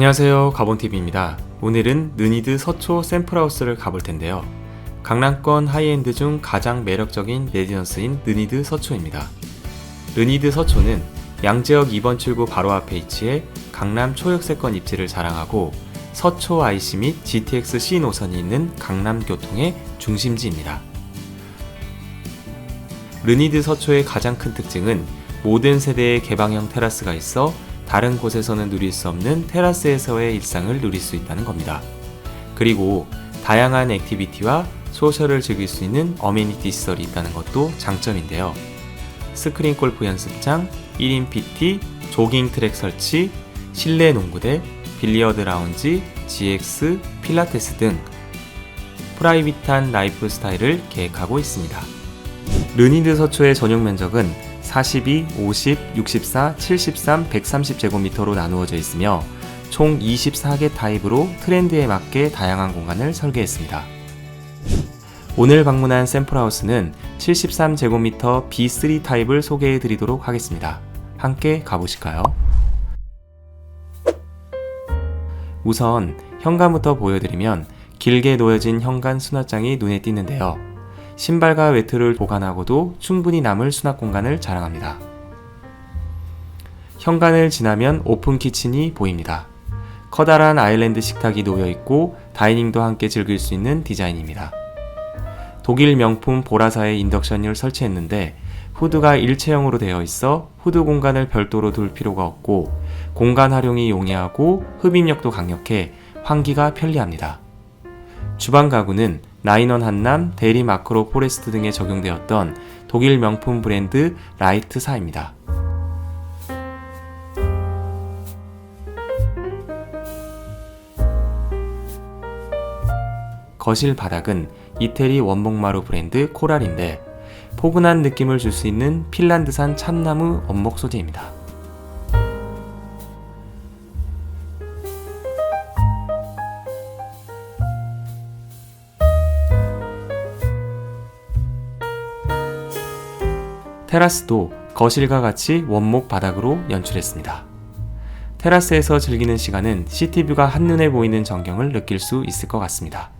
안녕하세요. 가본TV입니다. 오늘은 느니드 서초 샘플하우스를 가볼 텐데요. 강남권 하이엔드 중 가장 매력적인 레지던스인 느니드 서초입니다. 느니드 서초는 양재역 2번 출구 바로 앞에 위치해 강남 초역세권 입지를 자랑하고 서초 IC 및 GTX C 노선이 있는 강남 교통의 중심지입니다. 르니드 서초의 가장 큰 특징은 모든 세대의 개방형 테라스가 있어 다른 곳에서는 누릴 수 없는 테라스에서의 일상을 누릴 수 있다는 겁니다. 그리고 다양한 액티비티와 소셜을 즐길 수 있는 어메니티 시설이 있다는 것도 장점인데요. 스크린 골프 연습장, 1인 PT, 조깅 트랙 설치, 실내 농구대, 빌리어드 라운지, GX, 필라테스 등 프라이빗한 라이프 스타일을 계획하고 있습니다. 르니드 서초의 전용 면적은 42, 50, 64, 73, 130제곱미터로 나누어져 있으며 총 24개 타입으로 트렌드에 맞게 다양한 공간을 설계했습니다. 오늘 방문한 샘플하우스는 73제곱미터 B3 타입을 소개해 드리도록 하겠습니다. 함께 가보실까요? 우선 현관부터 보여드리면 길게 놓여진 현관 수납장이 눈에 띄는데요. 신발과 외투를 보관하고도 충분히 남을 수납 공간을 자랑합니다. 현관을 지나면 오픈 키친이 보입니다. 커다란 아일랜드 식탁이 놓여 있고 다이닝도 함께 즐길 수 있는 디자인입니다. 독일 명품 보라사의 인덕션을 설치했는데 후드가 일체형으로 되어 있어 후드 공간을 별도로 둘 필요가 없고 공간 활용이 용이하고 흡입력도 강력해 환기가 편리합니다. 주방 가구는 나인원 한남, 대리 마크로 포레스트 등에 적용되었던 독일 명품 브랜드 라이트사입니다. 거실 바닥은 이태리 원목마루 브랜드 코랄인데 포근한 느낌을 줄 수 있는 핀란드산 참나무 원목 소재입니다. 테라스도 거실과 같이 원목 바닥으로 연출했습니다. 테라스에서 즐기는 시간은 시티뷰가 한눈에 보이는 전경을 느낄 수 있을 것 같습니다.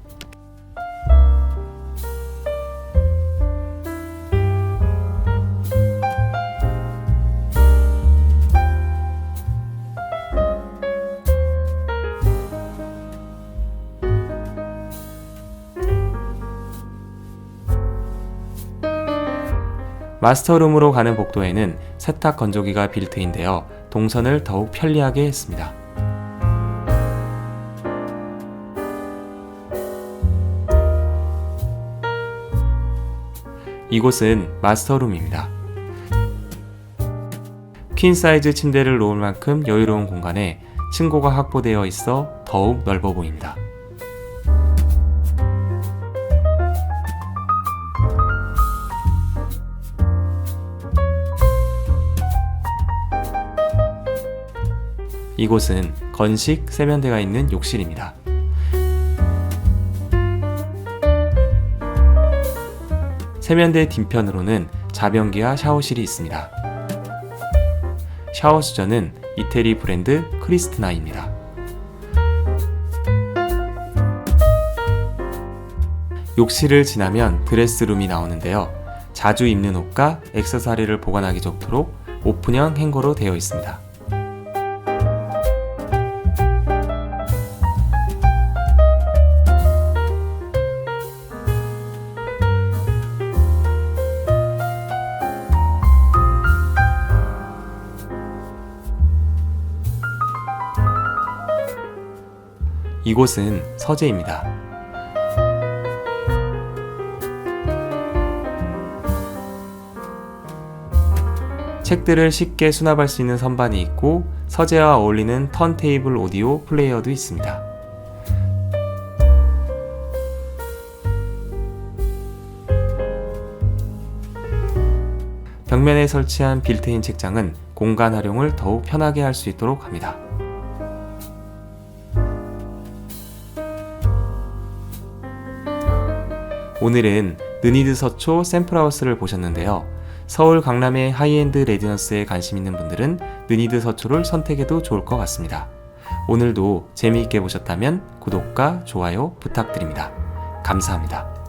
마스터룸으로 가는 복도에는 세탁 건조기가 빌트인데요. 동선을 더욱 편리하게 했습니다. 이곳은 마스터룸입니다. 퀸 사이즈 침대를 놓을 만큼 여유로운 공간에 층고가 확보되어 있어 더욱 넓어 보입니다. 이곳은 건식 세면대가 있는 욕실입니다. 세면대 뒷편으로는 자변기와 샤워실이 있습니다. 샤워 수전은 이태리 브랜드 크리스트나입니다. 욕실을 지나면 드레스룸이 나오는데요. 자주 입는 옷과 액세서리를 보관하기 좋도록 오픈형 행거로 되어 있습니다. 이곳은 서재입니다. 책들을 쉽게 수납할 수 있는 선반이 있고 서재와 어울리는 턴테이블 오디오 플레이어도 있습니다. 벽면에 설치한 빌트인 책장은 공간 활용을 더욱 편하게 할 수 있도록 합니다. 오늘은 느니드 서초 샘플하우스를 보셨는데요. 서울 강남의 하이엔드 레지던스에 관심 있는 분들은 느니드 서초를 선택해도 좋을 것 같습니다. 오늘도 재미있게 보셨다면 구독과 좋아요 부탁드립니다. 감사합니다.